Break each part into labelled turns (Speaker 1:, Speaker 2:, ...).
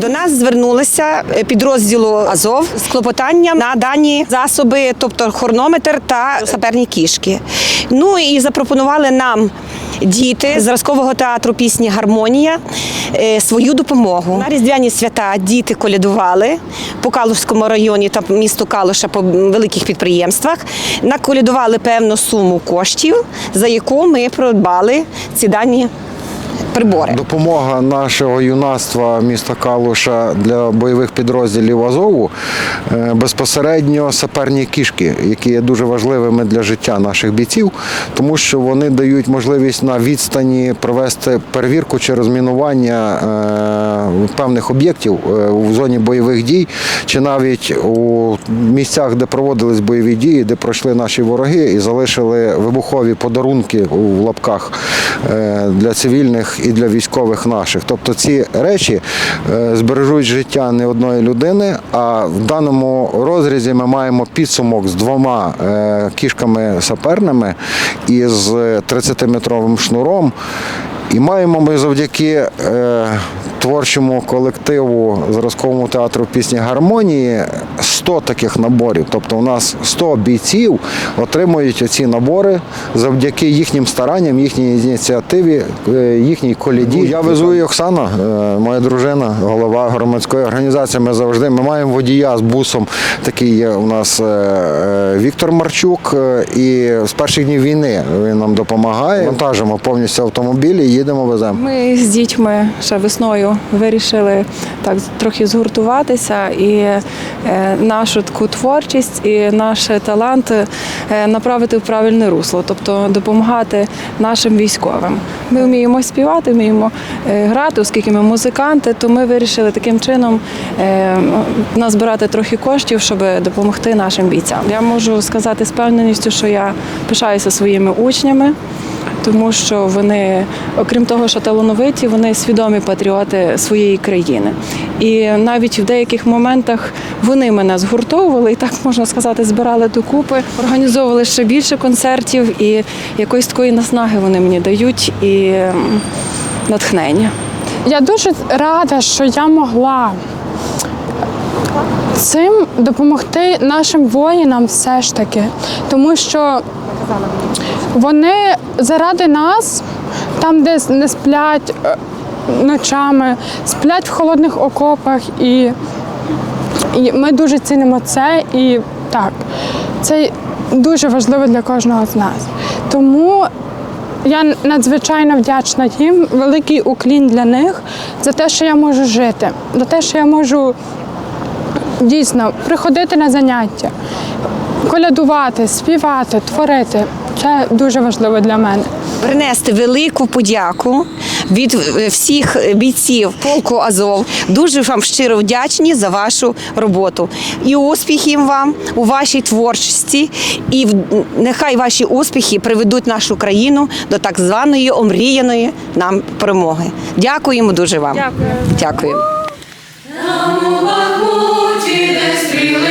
Speaker 1: До нас звернулися е, підрозділу Азов з клопотанням на дані засоби, тобто хронометр та саперні кішки. Ну і запропонували нам. Діти зразкового театру пісні Гармонія е, свою допомогу на різдвяні свята діти колядували по Калушському районі та місту Калуша по великих підприємствах. Наколядували певну суму коштів, за яку ми придбали ці дані прибори.
Speaker 2: Допомога нашого юнацтва міста Калуша для бойових підрозділів Азову е, безпосередньо саперні кішки, які є дуже важливими для життя наших бійців, тому що вони дають можливість на відстані провести перевірку чи розмінування е, певних об'єктів е, у зоні бойових дій, чи навіть у місцях, де проводились бойові дії, де пройшли наші вороги і залишили вибухові подарунки у лапках для цивільних і для військових наших. Тобто ці речі е, збережуть життя не одної людини. А в даному розрізі ми маємо підсумок з двома е, кішками саперними і з 30-метровим шнуром. І маємо ми завдяки е, творчому колективу зразковому театру пісні гармонії 100 таких наборів. Тобто у нас 100 бійців отримують оці набори завдяки їхнім старанням, їхній ініціативі, е, їхній коліді. Я везу і Оксана, е, моя дружина, голова громадської організації. Ми завжди ми маємо водія з бусом. Такий є у нас е, Віктор Марчук. І з перших днів війни він нам допомагає. Вантажимо повністю автомобілі, їдемо, веземо.
Speaker 3: Ми з дітьми ще весною вирішили так трохи згуртуватися і е, нашу таку творчість і наш талант е, направити в правильне русло, тобто допомагати нашим військовим. Ми вміємо співати, вміємо е, грати, оскільки ми музиканти, то ми вирішили таким чином е, назбирати трохи коштів, щоб допомогти нашим бійцям. Я можу сказати з певненістю, що я пишаюся своїми учнями тому що вони, окрім того, що талановиті, вони свідомі патріоти своєї країни. І навіть в деяких моментах вони мене згуртовували і так можна сказати, збирали докупи, організовували ще більше концертів, і якоїсь такої наснаги вони мені дають і натхнення.
Speaker 4: Я дуже рада, що я могла цим допомогти нашим воїнам все ж таки, тому що вони заради нас, там, де не сплять е, ночами, сплять в холодних окопах, і, і ми дуже цінимо це. І так, це дуже важливо для кожного з нас. Тому я надзвичайно вдячна їм, великий уклін для них за те, що я можу жити, за те, що я можу дійсно приходити на заняття, колядувати, співати, творити. Це дуже важливо для мене.
Speaker 1: Принести велику подяку від е, всіх бійців полку Азов. Дуже вам щиро вдячні за вашу роботу. І успіхів вам у вашій творчості. І в- нехай ваші успіхи приведуть нашу країну до так званої омріяної нам перемоги. Дякуємо дуже вам. Дякую. Дякую.
Speaker 5: У Бахмуті, стріли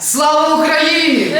Speaker 5: Слава Україні!